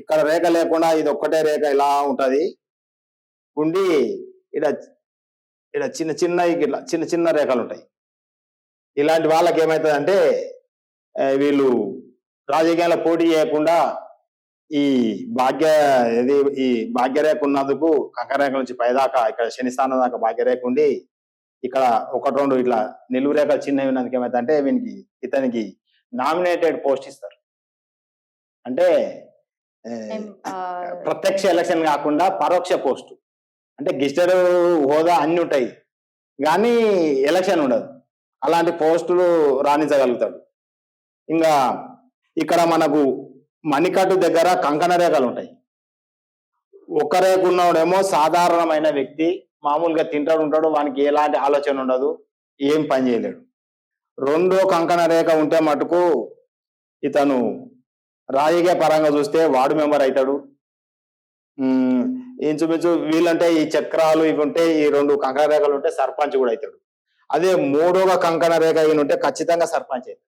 ఇక్కడ రేఖ లేకుండా ఇది ఒక్కటే రేఖ ఇలా ఉంటుంది. ఉండి ఇక్కడ ఇక్కడ చిన్న చిన్న ఇట్లా చిన్న చిన్న రేఖలు ఉంటాయి. ఇలాంటి వాళ్ళకి ఏమవుతుందంటే వీళ్ళు రాజకీయాల్లో పోటీ చేయకుండా ఈ భాగ్య ఇది ఈ భాగ్యరేఖ ఉన్నందుకు కంకరేఖ నుంచి పైదాకా ఇక్కడ శనిస్థానం దాకా భాగ్యరేఖ ఉండి ఇక్కడ ఒకటి రెండు ఇట్లా నిలువు రేఖలు చిన్నవి ఉన్నందుకు ఏమైందంటే వీనికి ఇతనికి నామినేటెడ్ పోస్ట్ ఇస్తారు. అంటే ప్రత్యక్ష ఎలక్షన్ కాకుండా పరోక్ష పోస్ట్. అంటే గెస్టెడ్ హోదా అన్ని ఉంటాయి. కానీ ఎలక్షన్ ఉండదు. అలాంటి పోస్టులు రాణించగలుగుతాడు. ఇంకా ఇక్కడ మనకు మణికట్టు దగ్గర కంకణ రేఖలు ఉంటాయి. ఒక రేఖ ఉన్నవాడేమో సాధారణమైన వ్యక్తి మామూలుగా తింటాడు ఉంటాడు వానికి ఎలాంటి ఆలోచన ఉండదు ఏం పని చేయలేడు. రెండో కంకణ రేఖ ఉంటే మటుకు ఇతను రాజకీయ పరంగా చూస్తే వార్డు మెంబర్ అవుతాడు. ఇంచుమించు వీళ్ళంటే ఈ చక్రాలు ఇవి ఉంటే ఈ రెండు కంకణ రేఖలు ఉంటే సర్పంచ్ కూడా అవుతాడు. అదే మూడవ కంకణ రేఖ ఈయన ఉంటే ఖచ్చితంగా సర్పంచ్ అవుతాడు.